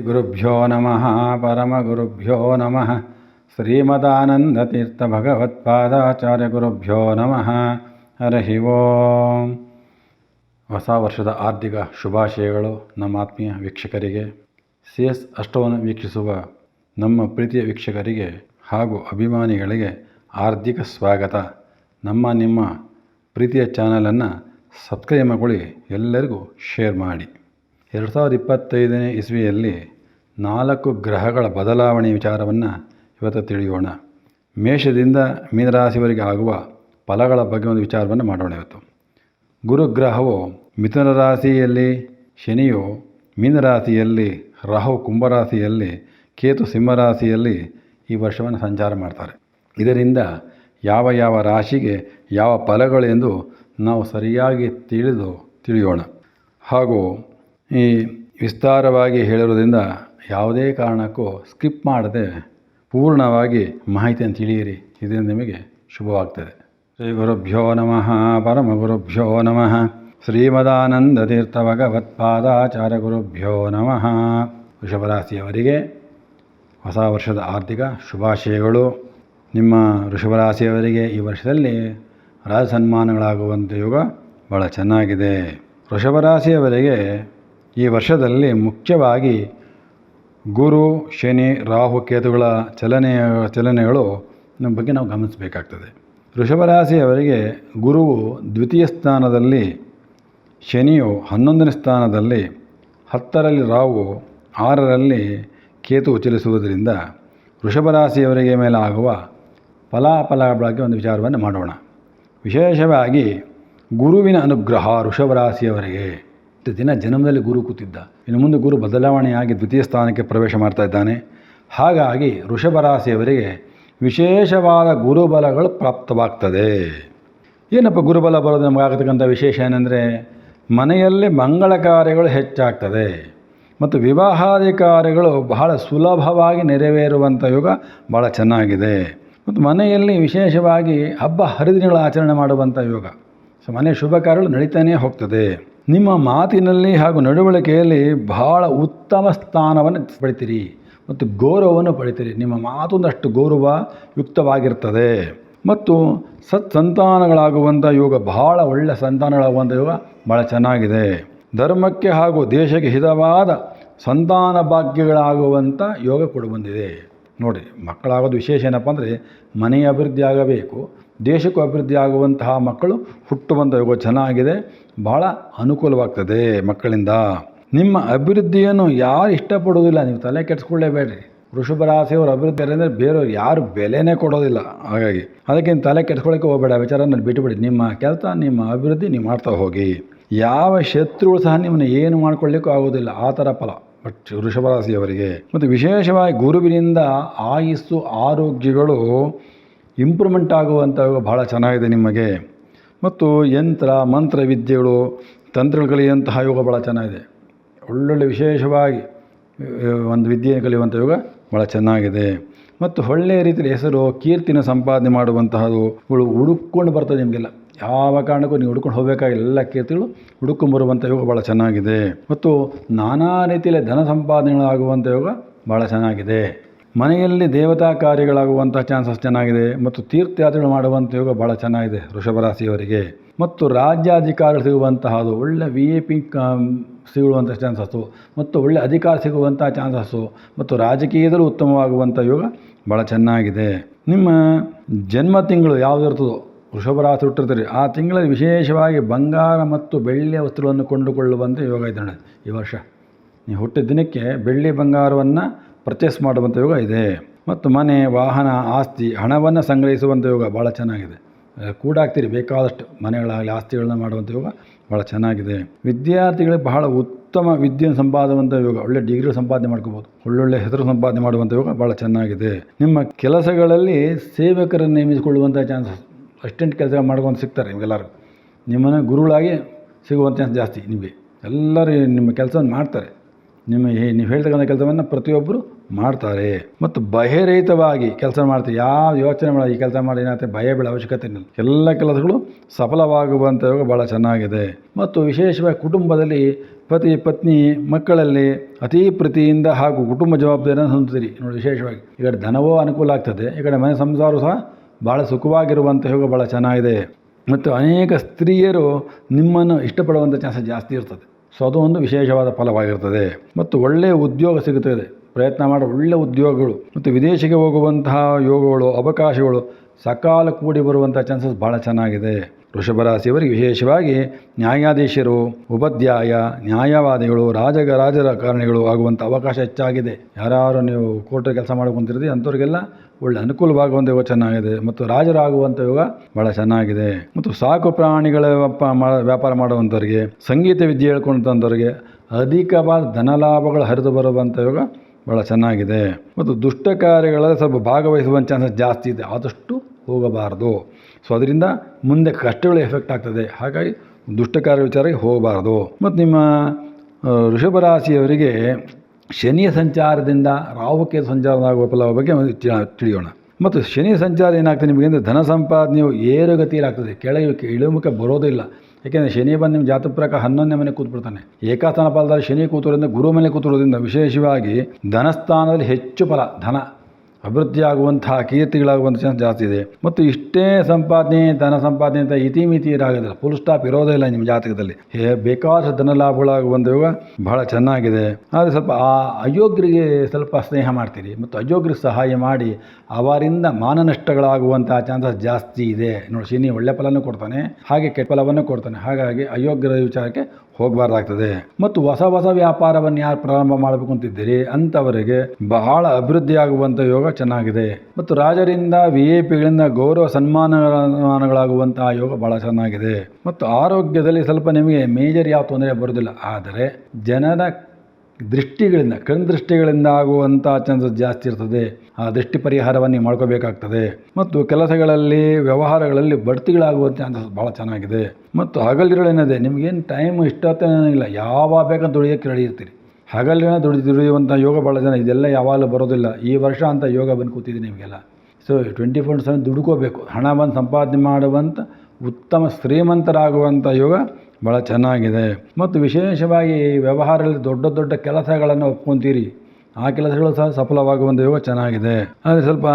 ಗುರುಭ್ಯೋ ನಮಃ ಪರಮಗುರುಭ್ಯೋ ನಮಃ ಶ್ರೀಮದಾನಂದತೀರ್ಥಭಗವತ್ಪಾದಾಚಾರ್ಯಗುರುಭ್ಯೋ ನಮಃ ಹರಿ ಓಂ ಹೊಸ ವರ್ಷದ ಆರ್ಥಿಕ ಶುಭಾಶಯಗಳು ನಮ್ಮ ಆತ್ಮೀಯ ವೀಕ್ಷಕರಿಗೆ. ಸಿ ಎಸ್ ಅಷ್ಟವನ್ನು ವೀಕ್ಷಿಸುವ ನಮ್ಮ ಪ್ರೀತಿಯ ವೀಕ್ಷಕರಿಗೆ ಹಾಗೂ ಅಭಿಮಾನಿಗಳಿಗೆ ಆರ್ಥಿಕ ಸ್ವಾಗತ. ನಮ್ಮ, ನಿಮ್ಮ ಪ್ರೀತಿಯ ಚಾನಲನ್ನು ಸಬ್ಸ್ಕ್ರೈಬ್ ಮಾಡಿಕೊಳ್ಳಿ, ಎಲ್ಲರಿಗೂ ಶೇರ್ ಮಾಡಿ. ಎರಡು ಸಾವಿರದ ಇಪ್ಪತ್ತೈದನೇ ಇಸ್ವಿಯಲ್ಲಿ ನಾಲ್ಕು ಗ್ರಹಗಳ ಬದಲಾವಣೆ ವಿಚಾರವನ್ನು ಇವತ್ತು ತಿಳಿಯೋಣ. ಮೇಷದಿಂದ ಮೀನರಾಶಿಯವರಿಗೆ ಆಗುವ ಫಲಗಳ ಬಗ್ಗೆ ಒಂದು ವಿಚಾರವನ್ನು ಮಾಡೋಣ ಇವತ್ತು. ಗುರುಗ್ರಹವು ಮಿಥುನ ರಾಶಿಯಲ್ಲಿ, ಶನಿಯು ಮೀನರಾಶಿಯಲ್ಲಿ ರಾಹು ಕುಂಭರಾಶಿಯಲ್ಲಿ ಕೇತು ಸಿಂಹರಾಶಿಯಲ್ಲಿ ಈ ವರ್ಷವನ್ನು ಸಂಚಾರ ಮಾಡ್ತಾರೆ. ಇದರಿಂದ ಯಾವ ಯಾವ ರಾಶಿಗೆ ಯಾವ ಫಲಗಳು ಎಂದು ನಾವು ಸರಿಯಾಗಿ ತಿಳಿದು ತಿಳಿಯೋಣ. ಹಾಗೂ ಈ ವಿಸ್ತಾರವಾಗಿ ಹೇಳಿರೋದ್ರಿಂದ ಯಾವುದೇ ಕಾರಣಕ್ಕೂ ಸ್ಕಿಪ್ ಮಾಡದೆ ಪೂರ್ಣವಾಗಿ ಮಾಹಿತಿಯನ್ನು ತಿಳಿಯಿರಿ. ಇದರಿಂದ ನಿಮಗೆ ಶುಭವಾಗ್ತದೆ. ಶ್ರೀ ಗುರುಭ್ಯೋ ನಮಃ. ಪರಮ ಗುರುಭ್ಯೋ ನಮಃ. ಶ್ರೀಮದಾನಂದ ತೀರ್ಥ ಭಗವತ್ಪಾದಾಚಾರ್ಯ ಗುರುಭ್ಯೋ ನಮಃ. ವೃಷಭರಾಶಿಯವರಿಗೆ ಹೊಸ ವರ್ಷದ ಆರ್ಥಿಕ ಶುಭಾಶಯಗಳು. ನಿಮ್ಮ ವೃಷಭರಾಶಿಯವರಿಗೆ ಈ ವರ್ಷದಲ್ಲಿ ರಾಜಸನ್ಮಾನಗಳಾಗುವಂಥ ಯುಗ ಯೋಗ ಭಾಳ ಚೆನ್ನಾಗಿದೆ. ವೃಷಭರಾಶಿಯವರಿಗೆ ಈ ವರ್ಷದಲ್ಲಿ ಮುಖ್ಯವಾಗಿ ಗುರು, ಶನಿ, ರಾಹು, ಕೇತುಗಳ ಚಲನೆಯ ಚಲನೆಗಳು ನಮ್ಮ ಬಗ್ಗೆ ನಾವು ಗಮನಿಸಬೇಕಾಗ್ತದೆ. ವೃಷಭರಾಶಿಯವರಿಗೆ ಗುರುವು ದ್ವಿತೀಯ ಸ್ಥಾನದಲ್ಲಿ, ಶನಿಯು ಹನ್ನೊಂದನೇ ಸ್ಥಾನದಲ್ಲಿ, ಹತ್ತರಲ್ಲಿ ರಾಹು, ಆರರಲ್ಲಿ ಕೇತು ಚಲಿಸುವುದರಿಂದ ವೃಷಭರಾಶಿಯವರಿಗೆ ಮೇಲೆ ಆಗುವ ಫಲಾಫಲಗಳ ಬಗ್ಗೆ ಒಂದು ವಿಚಾರವನ್ನು ಮಾಡೋಣ. ವಿಶೇಷವಾಗಿ ಗುರುವಿನ ಅನುಗ್ರಹ ವೃಷಭರಾಶಿಯವರಿಗೆ. ದಿನ ಜನ್ಮದಲ್ಲಿ ಗುರು ಕೂತಿದ್ದ. ಇನ್ನು ಮುಂದೆ ಗುರು ಬದಲಾವಣೆಯಾಗಿ ದ್ವಿತೀಯ ಸ್ಥಾನಕ್ಕೆ ಪ್ರವೇಶ ಮಾಡ್ತಾ ಇದ್ದಾನೆ. ಹಾಗಾಗಿ ವೃಷಭರಾಶಿಯವರಿಗೆ ವಿಶೇಷವಾದ ಗುರುಬಲಗಳು ಪ್ರಾಪ್ತವಾಗ್ತದೆ. ಏನಪ್ಪ ಗುರುಬಲ ಬರೋದು ನಮಗಾಗತಕ್ಕಂಥ ವಿಶೇಷ ಏನಂದರೆ ಮನೆಯಲ್ಲಿ ಮಂಗಳ ಕಾರ್ಯಗಳು ಹೆಚ್ಚಾಗ್ತದೆ. ಮತ್ತು ವಿವಾಹಾದಿ ಕಾರ್ಯಗಳು ಬಹಳ ಸುಲಭವಾಗಿ ನೆರವೇರುವಂಥ ಯೋಗ ಭಾಳ ಚೆನ್ನಾಗಿದೆ. ಮತ್ತು ಮನೆಯಲ್ಲಿ ವಿಶೇಷವಾಗಿ ಹಬ್ಬ ಹರಿದಿನಗಳ ಆಚರಣೆ ಮಾಡುವಂಥ ಯೋಗ. ಸೊ ಮನೆ ಶುಭ ಕಾರ್ಯಗಳು ನಡೀತಾನೇ ಹೋಗ್ತದೆ. ನಿಮ್ಮ ಮಾತಿನಲ್ಲಿ ಹಾಗೂ ನಡವಳಿಕೆಯಲ್ಲಿ ಬಹಳ ಉತ್ತಮ ಸ್ಥಾನವನ್ನು ಪಡಿತೀರಿ ಮತ್ತು ಗೌರವವನ್ನು ಪಡಿತೀರಿ ನಿಮ್ಮ ಮಾತೊಂದಷ್ಟು ಗೌರವ ಯುಕ್ತವಾಗಿರ್ತದೆ. ಮತ್ತು ಸತ್ ಸಂತಾನಗಳಾಗುವಂಥ ಯೋಗ ಬಹಳ ಒಳ್ಳೆಯ ಸಂತಾನಗಳಾಗುವಂಥ ಯೋಗ ಭಾಳ ಚೆನ್ನಾಗಿದೆ. ಧರ್ಮಕ್ಕೆ ಹಾಗೂ ದೇಶಕ್ಕೆ ಹಿತವಾದ ಸಂತಾನ ಭಾಗ್ಯಗಳಾಗುವಂಥ ಯೋಗ ಕೂಡ ಬಂದಿದೆ. ನೋಡಿ, ಮಕ್ಕಳಾಗೋದು ವಿಶೇಷ ಏನಪ್ಪ ಅಂದರೆ ಮನೆಯ ಅಭಿವೃದ್ಧಿ ಆಗಬೇಕು, ದೇಶಕ್ಕೂ ಅಭಿವೃದ್ಧಿ ಆಗುವಂತಹ ಮಕ್ಕಳು ಹುಟ್ಟುವಂಥ ಯೋಗ ಚೆನ್ನಾಗಿದೆ ಭಾಳ ಅನುಕೂಲವಾಗ್ತದೆ ಮಕ್ಕಳಿಂದ. ನಿಮ್ಮ ಅಭಿವೃದ್ಧಿಯನ್ನು ಯಾರು ಇಷ್ಟಪಡೋದಿಲ್ಲ ನೀವು ತಲೆ ಕೆಡಿಸ್ಕೊಳ್ಳೇಬೇಡ್ರಿ. ವೃಷಭ ರಾಶಿಯವರು ಅಭಿವೃದ್ಧಿ ಅಂದರೆ ಬೇರೆಯವ್ರು ಯಾರು ಬೆಲೆನೇ ಕೊಡೋದಿಲ್ಲ. ಹಾಗಾಗಿ ಅದಕ್ಕೆ ತಲೆ ಕೆಡಿಸ್ಕೊಳ್ಳೋಕೆ ಹೋಗಬೇಡ ವಿಚಾರನಲ್ಲಿ ಬಿಟ್ಟುಬಿಡಿ. ನಿಮ್ಮ ಕೆಲಸ, ನಿಮ್ಮ ಅಭಿವೃದ್ಧಿ, ನೀವು ಮಾಡ್ತಾ ಹೋಗಿ. ಯಾವ ಶತ್ರುಗಳು ಸಹ ನಿಮ್ಮನ್ನು ಏನು ಮಾಡ್ಕೊಳ್ಳಿಕ್ಕೂ ಆಗೋದಿಲ್ಲ, ಆ ಥರ ಫಲ. ಬಟ್ ರಾಶಿಯವರಿಗೆ ಮತ್ತು ವಿಶೇಷವಾಗಿ ಗುರುವಿನಿಂದ ಆಯುಸ್ಸು ಆರೋಗ್ಯಗಳು ಇಂಪ್ರೂವ್ಮೆಂಟ್ ಆಗುವಂಥ ಭಾಳ ಚೆನ್ನಾಗಿದೆ ನಿಮಗೆ. ಮತ್ತು ಯಂತ್ರ, ಮಂತ್ರ, ವಿದ್ಯೆಗಳು ತಂತ್ರಗಳು ಕಲಿಯುವಂತಹ ಯೋಗ ಭಾಳ ಚೆನ್ನಾಗಿದೆ. ಒಳ್ಳೊಳ್ಳೆ ವಿಶೇಷವಾಗಿ ಒಂದು ವಿದ್ಯೆಯನ್ನು ಕಲಿಯುವಂಥ ಯೋಗ ಭಾಳ ಚೆನ್ನಾಗಿದೆ. ಮತ್ತು ಒಳ್ಳೆಯ ರೀತಿಯಲ್ಲಿ ಹೆಸರು, ಕೀರ್ತಿನ ಸಂಪಾದನೆ ಮಾಡುವಂತಹದು ಹುಡುಕೊಂಡು ಬರ್ತದೆ ನಿಮಗೆಲ್ಲ. ಯಾವ ಕಾರಣಕ್ಕೂ ನೀವು ಹುಡ್ಕೊಂಡು ಹೋಗಬೇಕಾಗಿಲ್ಲ. ಎಲ್ಲ ಕೀರ್ತಿಗಳು ಹುಡುಕೊಂಡು ಬರುವಂಥ ಯೋಗ ಭಾಳ ಚೆನ್ನಾಗಿದೆ. ಮತ್ತು ನಾನಾ ರೀತಿಯಲ್ಲಿ ಧನ ಸಂಪಾದನೆಗಳಾಗುವಂಥ ಯೋಗ ಭಾಳ ಚೆನ್ನಾಗಿದೆ. ಮನೆಯಲ್ಲಿ ದೇವತಾ ಕಾರ್ಯಗಳಾಗುವಂಥ ಚಾನ್ಸಸ್ ಚೆನ್ನಾಗಿದೆ. ಮತ್ತು ತೀರ್ಥಯಾತ್ರೆಗಳು ಮಾಡುವಂಥ ಯೋಗ ಭಾಳ ಚೆನ್ನಾಗಿದೆ ವೃಷಭರಾಶಿಯವರಿಗೆ. ಮತ್ತು ರಾಜ್ಯಾಧಿಕಾರ ಸಿಗುವಂತಹದು ಒಳ್ಳೆ ವಿ ಎ ಪಿ ಸಿಗುವಂಥ ಚಾನ್ಸಸ್ಸು. ಮತ್ತು ಒಳ್ಳೆ ಅಧಿಕಾರ ಸಿಗುವಂಥ ಚಾನ್ಸಸ್ಸು. ಮತ್ತು ರಾಜಕೀಯದಲ್ಲೂ ಉತ್ತಮವಾಗುವಂಥ ಯೋಗ ಭಾಳ ಚೆನ್ನಾಗಿದೆ. ನಿಮ್ಮ ಜನ್ಮ ತಿಂಗಳು ಯಾವುದಿರ್ತದೋ ವೃಷಭರಾಶಿ ಹುಟ್ಟಿರ್ತಾರೆ. ಆ ತಿಂಗಳಲ್ಲಿ ವಿಶೇಷವಾಗಿ ಬಂಗಾರ ಮತ್ತು ಬೆಳ್ಳಿಯ ವಸ್ತುಗಳನ್ನು ಕೊಂಡುಕೊಳ್ಳುವಂಥ ಯೋಗ ಇದೆ ನೋಡಿ ಈ ವರ್ಷ. ನೀವು ಹುಟ್ಟಿದ ದಿನಕ್ಕೆ ಬೆಳ್ಳಿ ಬಂಗಾರವನ್ನು ಪರ್ಚೇಸ್ ಮಾಡುವಂಥ ಯೋಗ ಇದೆ. ಮತ್ತು ಮನೆ, ವಾಹನ, ಆಸ್ತಿ, ಹಣವನ್ನು ಸಂಗ್ರಹಿಸುವಂಥ ಯೋಗ ಭಾಳ ಚೆನ್ನಾಗಿದೆ. ಕೂಡಾಗ್ತೀರಿ, ಬೇಕಾದಷ್ಟು ಮನೆಗಳಾಗಲಿ, ಆಸ್ತಿಗಳನ್ನ ಮಾಡುವಂಥ ಯೋಗ ಭಾಳ ಚೆನ್ನಾಗಿದೆ. ವಿದ್ಯಾರ್ಥಿಗಳಿಗೆ ಬಹಳ ಉತ್ತಮ ವಿದ್ಯೆಯನ್ನು ಸಂಪಾದುವಂಥ ಯೋಗ, ಒಳ್ಳೆ ಡಿಗ್ರಿ ಸಂಪಾದನೆ ಮಾಡ್ಕೋಬೋದು. ಒಳ್ಳೊಳ್ಳೆ ಹೆಸರು ಸಂಪಾದನೆ ಮಾಡುವಂಥ ಯೋಗ ಭಾಳ ಚೆನ್ನಾಗಿದೆ. ನಿಮ್ಮ ಕೆಲಸಗಳಲ್ಲಿ ಸೇವಕರನ್ನು ನೇಮಿಸಿಕೊಳ್ಳುವಂಥ ಚಾನ್ಸಸ್ ಅಸಿಸ್ಟೆಂಟ್ ಕೆಲಸ ಮಾಡ್ಕೊಂಡು ಸಿಗ್ತಾರೆ ನಿಮಗೆಲ್ಲರೂ. ನಿಮ್ಮನ್ನು ಗುರುಗಳಾಗಿ ಸಿಗುವಂಥ ಜಾಸ್ತಿ ನಿಮಗೆ. ಎಲ್ಲರೂ ನಿಮ್ಮ ಕೆಲಸವನ್ನು ಮಾಡ್ತಾರೆ. ನಿಮ್ಮ ನೀವು ಹೇಳ್ತಕ್ಕಂಥ ಕೆಲಸವನ್ನು ಪ್ರತಿಯೊಬ್ಬರು ಮಾಡ್ತಾರೆ. ಮತ್ತು ಭಯರಹಿತವಾಗಿ ಕೆಲಸ ಮಾಡ್ತಾರೆ ಯಾವ ಯೋಚನೆ ಮಾಡಿ ಈ ಕೆಲಸ ಮಾಡಿ ಏನಾಗುತ್ತೆ ಭಯ, ಬೀಳೋ ಅವಶ್ಯಕತೆ ಇಲ್ಲ. ಎಲ್ಲ ಕೆಲಸಗಳು ಸಫಲವಾಗುವಂಥ ಯೋಗ ಭಾಳ ಚೆನ್ನಾಗಿದೆ. ಮತ್ತು ವಿಶೇಷವಾಗಿ ಕುಟುಂಬದಲ್ಲಿ ಪತಿ, ಪತ್ನಿ, ಮಕ್ಕಳಲ್ಲಿ ಅತಿ ಪ್ರೀತಿಯಿಂದ ಹಾಗೂ ಕುಟುಂಬ ಜವಾಬ್ದಾರಿಯನ್ನು ಹೊಂದ್ತೀರಿ ನೋಡಿ ವಿಶೇಷವಾಗಿ ಈ ಕಡೆ ಧನವೂ ಅನುಕೂಲ ಆಗ್ತದೆ. ಈ ಕಡೆ ಮನೆ ಸಂಸಾರವೂ ಸಹ ಭಾಳ ಸುಖವಾಗಿರುವಂಥ ಯೋಗ ಭಾಳ ಚೆನ್ನಾಗಿದೆ. ಮತ್ತು ಅನೇಕ ಸ್ತ್ರೀಯರು ನಿಮ್ಮನ್ನು ಇಷ್ಟಪಡುವಂಥ ಚಾನ್ಸಸ್ ಜಾಸ್ತಿ ಇರ್ತದೆ. ಸೊ ಅದು ಒಂದು ವಿಶೇಷವಾದ ಫಲವಾಗಿರ್ತದೆ. ಮತ್ತು ಒಳ್ಳೆಯ ಉದ್ಯೋಗ ಸಿಗುತ್ತದೆ. ಪ್ರಯತ್ನ ಮಾಡೋ ಒಳ್ಳೆಯ ಉದ್ಯೋಗಗಳು ಮತ್ತು ವಿದೇಶಕ್ಕೆ ಹೋಗುವಂತಹ ಯೋಗಗಳು, ಅವಕಾಶಗಳು ಸಕಾಲ ಕೂಡಿ ಬರುವಂಥ ಚಾನ್ಸಸ್ ಭಾಳ ಚೆನ್ನಾಗಿದೆ. ವೃಷಭ ರಾಶಿಯವರಿಗೆ ವಿಶೇಷವಾಗಿ ನ್ಯಾಯಾಧೀಶರು, ಉಪಾಧ್ಯಾಯ, ನ್ಯಾಯವಾದಿಗಳು, ರಾಜಗ ರಾಜಕಾರಣಿಗಳು ಆಗುವಂಥ ಅವಕಾಶ ಹೆಚ್ಚಾಗಿದೆ. ಯಾರು ನೀವು ಕೋರ್ಟ್ ಕೆಲಸ ಮಾಡ್ಕೊಂತಿರ್ತೀರಿ ಅಂಥವ್ರಿಗೆಲ್ಲ ಒಳ್ಳೆ ಅನುಕೂಲವಾಗುವಂಥ ಯೋಗ ಚೆನ್ನಾಗಿದೆ. ಮತ್ತು ರಾಜರಾಗುವಂಥ ಯೋಗ ಭಾಳ ಚೆನ್ನಾಗಿದೆ. ಮತ್ತು ಸಾಕು ಪ್ರಾಣಿಗಳ ವ್ಯಾಪಾರ ಮಾಡುವಂಥವ್ರಿಗೆ, ಸಂಗೀತ ವಿದ್ಯೆ ಹೇಳ್ಕೊಂಡಂಥವ್ರಿಗೆ ಅಧಿಕವಾದ ಧನಲಾಭಗಳು ಹರಿದು ಬರುವಂಥ ಯೋಗ ಭಾಳ ಚೆನ್ನಾಗಿದೆ. ಮತ್ತು ದುಷ್ಟ ಕಾರ್ಯಗಳಲ್ಲಿ ಸ್ವಲ್ಪ ಭಾಗವಹಿಸುವ ಚಾನ್ಸಸ್ ಜಾಸ್ತಿ ಇದೆ. ಆದಷ್ಟು ಹೋಗಬಾರದು. ಸೊ ಅದರಿಂದ ಮುಂದೆ ಕಷ್ಟಗಳು ಎಫೆಕ್ಟ್ ಆಗ್ತದೆ. ಹಾಗಾಗಿ ದುಷ್ಟ ಕಾರ್ಯ ವಿಚಾರಕ್ಕೆ ಹೋಗಬಾರದು. ಮತ್ತು ನಿಮ್ಮ ಋಷಭ ರಾಶಿಯವರಿಗೆ ಶನಿಯ ಸಂಚಾರದಿಂದ ರಾಹುಕೇತು ಸಂಚಾರದಾಗುವ ಫಲವ ಬಗ್ಗೆ ತಿಳಿಯೋಣ. ಮತ್ತು ಶನಿ ಸಂಚಾರ ಏನಾಗ್ತದೆ ನಿಮಗೆ ಅಂದರೆ ಧನ ಸಂಪಾದನೆಯು ಏರುಗತಿಯಲ್ಲಾಗ್ತದೆ. ಕೆಳಗೆ ಇಳಿಮುಖ ಬರೋದಿಲ್ಲ ಏಕೆಂದರೆ ಶನಿ ಬಂದು ನಿಮ್ಮ ಜಾತಕ ಪ್ರಕಾರ ಹನ್ನೊಂದನೇ ಮನೆ ಕೂತ್ಬಿಡ್ತಾನೆ. ಏಕಾಸ್ಥಾನ ಪಾಲದಲ್ಲಿ ಶನಿ ಕೂತಿರೋದ್ರಿಂದ ಗುರು ಮನೆ ಕೂತಿರೋದ್ರಿಂದ ವಿಶೇಷವಾಗಿ ಧನಸ್ಥಾನದಲ್ಲಿ ಹೆಚ್ಚು ಫಲ, ಧನ. ಅಭಿವೃದ್ಧಿ ಆಗುವಂತಹ ಕೀರ್ತಿಗಳಾಗುವಂಥ ಚಾನ್ಸ್ ಜಾಸ್ತಿ ಇದೆ. ಮತ್ತು ಇಷ್ಟೇ ಸಂಪಾದನೆ, ಧನ ಸಂಪಾದನೆ ಅಂತ ಇತಿಮಿತಿ ಇರಾಗೋದಿಲ್ಲ ಫುಲ್ ಸ್ಟಾಪ್ ಇರೋದೇ ಇಲ್ಲ ನಿಮ್ಮ ಜಾತಕದಲ್ಲಿ. ಹೇ, ಬೇಕಾದಷ್ಟು ಧನ ಲಾಭಗಳಾಗುವಂಥ ಯೋಗ ಬಹಳ ಚೆನ್ನಾಗಿದೆ. ಆದರೆ ಸ್ವಲ್ಪ ಆ ಅಯೋಗ್ಯರಿಗೆ ಸ್ವಲ್ಪ ಸ್ನೇಹ ಮಾಡ್ತೀರಿ. ಮತ್ತು ಅಯೋಗ್ಯರಿಗೆ ಸಹಾಯ ಮಾಡಿ ಅವರಿಂದ ಮಾನನಷ್ಟಗಳಾಗುವಂತಹ ಚಾನ್ಸಸ್ ಜಾಸ್ತಿ ಇದೆ. ನೋಡಿ ಶ್ರೀನಿ ಒಳ್ಳೆ ಫಲನೂ ಕೊಡ್ತಾನೆ, ಹಾಗೆ ಕೆಟ್ಟ ಫಲವನ್ನು ಕೊಡ್ತಾನೆ. ಹಾಗಾಗಿ ಅಯೋಗ್ಯರ ವಿಚಾರಕ್ಕೆ ಹೋಗಬಾರ್ದಾಗ್ತದೆ. ಮತ್ತು ಹೊಸ ಹೊಸ ವ್ಯಾಪಾರವನ್ನು ಯಾರು ಪ್ರಾರಂಭ ಮಾಡಬೇಕು ಅಂತಿದ್ದೀರಿ, ಅಂಥವರಿಗೆ ಬಹಳ ಅಭಿವೃದ್ಧಿಯಾಗುವಂಥ ಯೋಗ ಚೆನ್ನಾಗಿದೆ. ಮತ್ತು ರಾಜರಿಂದ ವಿ ಎ ಪಿಗಳಿಂದ ಗೌರವ ಸನ್ಮಾನಗಳಾಗುವಂತಹ ಯೋಗ ಬಹಳ ಚೆನ್ನಾಗಿದೆ. ಮತ್ತು ಆರೋಗ್ಯದಲ್ಲಿ ಸ್ವಲ್ಪ ನಿಮಗೆ ಮೇಜರ್ ಯಾವ ತೊಂದರೆ ಬರೋದಿಲ್ಲ. ಆದರೆ ಜನರ ದೃಷ್ಟಿಗಳಿಂದ ಕಣ್ದೃಷ್ಟಿಗಳಿಂದ ಆಗುವಂಥ ಚಾನ್ಸಸ್ ಜಾಸ್ತಿ ಇರ್ತದೆ. ಆ ದೃಷ್ಟಿ ಪರಿಹಾರವನ್ನು ನೀವು ಮಾಡ್ಕೋಬೇಕಾಗ್ತದೆ. ಮತ್ತು ಕೆಲಸಗಳಲ್ಲಿ, ವ್ಯವಹಾರಗಳಲ್ಲಿ ಬಡ್ತಿಗಳಾಗುವ ಚಾನ್ಸಸ್ ಭಾಳ ಚೆನ್ನಾಗಿದೆ. ಮತ್ತು ಹಗಲಿರುಳೇನಿದೆ ನಿಮಗೇನು ಟೈಮ್ ಇಷ್ಟೊತ್ತೇನಿಲ್ಲ ಯಾವಾಗ ಬೇಕಂತ ದುಡಿಯೋಕ್ಕೆ ರೆಡಿ ಇರ್ತೀರಿ? ಹಗಲಿನ ದುಡಿ, ದುಡಿಯುವಂಥ ಯೋಗ ಭಾಳ ಜನ, ಇದೆಲ್ಲ ಯಾವಾಗಲೂ ಬರೋದಿಲ್ಲ. ಈ ವರ್ಷ ಅಂತ ಯೋಗ ಬಂದು ಕೂತಿದೆ ನಿಮಗೆಲ್ಲ. ಸೊ ಟ್ವೆಂಟಿ ಫೋರ್ ಸೆವೆನ್ ದುಡ್ಕೋಬೇಕು ಹಣವನ್ನು ಸಂಪಾದನೆ ಮಾಡುವಂಥ ಉತ್ತಮ ಶ್ರೀಮಂತರಾಗುವಂಥ ಯೋಗ ಭಾಳ ಚೆನ್ನಾಗಿದೆ. ಮತ್ತು ವಿಶೇಷವಾಗಿ ವ್ಯವಹಾರದಲ್ಲಿ ದೊಡ್ಡ ದೊಡ್ಡ ಕೆಲಸಗಳನ್ನು ಒಪ್ಕೊತೀರಿ. ಆ ಕೆಲಸಗಳು ಸಹ ಸಫಲವಾಗುವಂಥ ಯೋಗ ಚೆನ್ನಾಗಿದೆ. ಆದರೆ ಸ್ವಲ್ಪ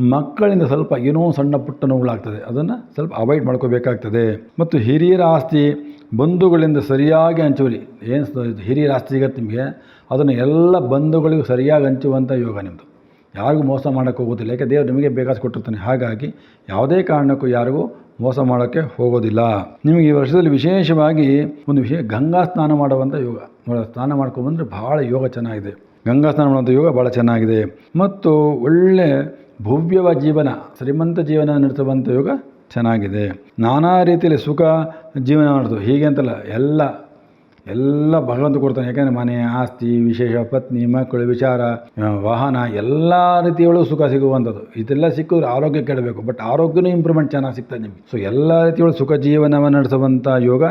ಮಕ್ಕಳಿಂದ ಸ್ವಲ್ಪ ಏನೋ ಸಣ್ಣ ಪುಟ್ಟ ನೋವುಗಳಾಗ್ತದೆ. ಅದನ್ನು ಸ್ವಲ್ಪ ಅವಾಯ್ಡ್ ಮಾಡ್ಕೋಬೇಕಾಗ್ತದೆ. ಮತ್ತು ಹಿರಿಯರ ಆಸ್ತಿ ಬಂಧುಗಳಿಂದ ಸರಿಯಾಗಿ ಹಂಚುವರಿ. ಏನು ಹಿರಿಯರ ಆಸ್ತಿ ಸಿಗತ್ತೆ ನಿಮಗೆ? ಅದನ್ನು ಎಲ್ಲ ಬಂಧುಗಳಿಗೂ ಸರಿಯಾಗಿ ಹಂಚುವಂಥ ಯೋಗ ನಿಮ್ಮದು. ಯಾರಿಗೂ ಮೋಸ ಮಾಡೋಕ್ಕೆ ಹೋಗೋದಿಲ್ಲ. ಯಾಕೆ ದೇವರು ನಿಮಗೆ ಬೇಕಾದ ಕೊಟ್ಟಿರ್ತಾನೆ. ಹಾಗಾಗಿ ಯಾವುದೇ ಕಾರಣಕ್ಕೂ ಯಾರಿಗೂ ಮೋಸ ಮಾಡೋಕ್ಕೆ ಹೋಗೋದಿಲ್ಲ. ನಿಮಗೆ ಈ ವರ್ಷದಲ್ಲಿ ವಿಶೇಷವಾಗಿ ಒಂದು ವಿಷಯ ಗಂಗಾ ಸ್ನಾನ ಮಾಡುವಂಥ ಯೋಗ. ಸ್ನಾನ ಮಾಡ್ಕೊಂಬಂದ್ರೆ ಭಾಳ ಯೋಗ ಚೆನ್ನಾಗಿದೆ. ಗಂಗಾ ಸ್ನಾನ ಮಾಡುವಂಥ ಯೋಗ ಭಾಳ ಚೆನ್ನಾಗಿದೆ. ಮತ್ತು ಒಳ್ಳೆ ಭವ್ಯವ ಜೀವನ, ಶ್ರೀಮಂತ ಜೀವನ ನಡೆಸುವಂಥ ಯೋಗ ಚೆನ್ನಾಗಿದೆ. ನಾನಾ ರೀತಿಯಲ್ಲಿ ಸುಖ ಜೀವನ ಮಾಡೋದು ಹೀಗೆ ಅಂತಲ್ಲ, ಎಲ್ಲ ಎಲ್ಲ ಭಗವಂತ ಕೊಡ್ತಾನೆ. ಯಾಕಂದರೆ ಮನೆ, ಆಸ್ತಿ, ವಿಶೇಷ, ಪತ್ನಿ, ಮಕ್ಕಳು, ವಿಚಾರ ವಾಹನ, ಎಲ್ಲ ರೀತಿಯೊಳಗೆ ಸುಖ ಸಿಗುವಂಥದ್ದು. ಇದೆಲ್ಲ ಸಿಕ್ಕಿದ್ರೆ ಆರೋಗ್ಯ ಕೆಡಬೇಕು. ಬಟ್ ಆರೋಗ್ಯನೂ ಇಂಪ್ರೂವ್ಮೆಂಟ್ ಚೆನ್ನಾಗಿ ಸಿಗ್ತದೆ ನಿಮಗೆ. ಸೊ ಎಲ್ಲ ರೀತಿಯೊಳಗೆ ಸುಖ ಜೀವನವನ್ನು ನಡೆಸುವಂಥ ಯೋಗ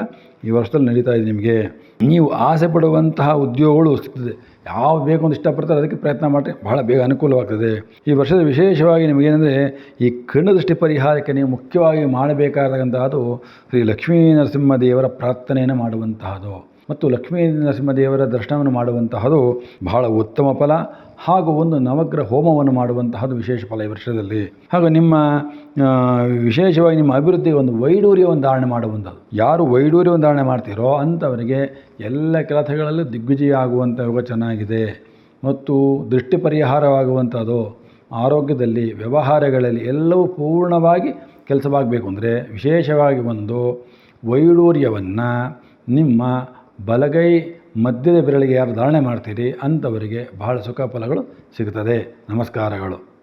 ಈ ವರ್ಷದಲ್ಲಿ ನಡೀತಾ ಇದೆ ನಿಮಗೆ. ನೀವು ಆಸೆ ಪಡುವಂತಹ ಉದ್ಯೋಗಗಳು ಸಿಗ್ತದೆ. ಯಾವ ಬೇಕು ಅಂತ ಇಷ್ಟಪಡ್ತಾರೆ, ಅದಕ್ಕೆ ಪ್ರಯತ್ನ ಮಾಡಿ ಬಹಳ ಬೇಗ ಅನುಕೂಲವಾಗ್ತದೆ. ಈ ವರ್ಷದ ವಿಶೇಷವಾಗಿ ನಿಮಗೇನೆಂದರೆ ಈ ಕಣ್ಣು ದೃಷ್ಟಿ ಪರಿಹಾರಕ್ಕೆ ನೀವು ಮುಖ್ಯವಾಗಿ ಮಾಡಬೇಕಾದಂತಹದ್ದು ಶ್ರೀ ಲಕ್ಷ್ಮೀ ನರಸಿಂಹ ದೇವರ ಪ್ರಾರ್ಥನೆಯನ್ನು ಮಾಡುವಂತಹದ್ದು. ಮತ್ತು ಲಕ್ಷ್ಮೀ ನರಸಿಂಹದೇವರ ದರ್ಶನವನ್ನು ಮಾಡುವಂತಹದ್ದು ಬಹಳ ಉತ್ತಮ ಫಲ ಹಾಗೂ ಒಂದು ನವಗ್ರಹ ಹೋಮವನ್ನು ಮಾಡುವಂತಹದ್ದು ವಿಶೇಷ ಫಲ ಈ ವರ್ಷದಲ್ಲಿ. ಹಾಗೂ ನಿಮ್ಮ ವಿಶೇಷವಾಗಿ ನಿಮ್ಮ ಅಭಿವೃದ್ಧಿಗೆ ಒಂದು ವೈಡೂರ್ಯವನ್ನು ಧಾರಣೆ ಮಾಡುವಂಥದ್ದು ಯಾರು ವೈಡೂರ್ಯವನ್ನು ಧಾರಣೆ ಮಾಡ್ತೀರೋ ಅಂಥವರಿಗೆ ಎಲ್ಲ ಕೆಲಸಗಳಲ್ಲೂ ದಿಗ್ವಿಜಯ ಆಗುವಂಥ ಯೋಗ ಚೆನ್ನಾಗಿದೆ. ಮತ್ತು ದೃಷ್ಟಿ ಪರಿಹಾರವಾಗುವಂಥದ್ದು ಆರೋಗ್ಯದಲ್ಲಿ, ವ್ಯವಹಾರಗಳಲ್ಲಿ ಎಲ್ಲವೂ ಪೂರ್ಣವಾಗಿ ಕೆಲಸವಾಗಬೇಕು. ಅಂದರೆ ವಿಶೇಷವಾಗಿ ಒಂದು ವೈಡೂರ್ಯವನ್ನು ನಿಮ್ಮ ಬಲಗೈ ಮಧ್ಯದ ಬೆರಳಿಗೆ ಯಾರು ಧಾರಣೆ ಮಾಡ್ತೀರಿ ಅಂಥವರಿಗೆ ಬಹಳ ಸುಖ ಫಲಗಳು ಸಿಗುತ್ತದೆ ನಮಸ್ಕಾರಗಳು.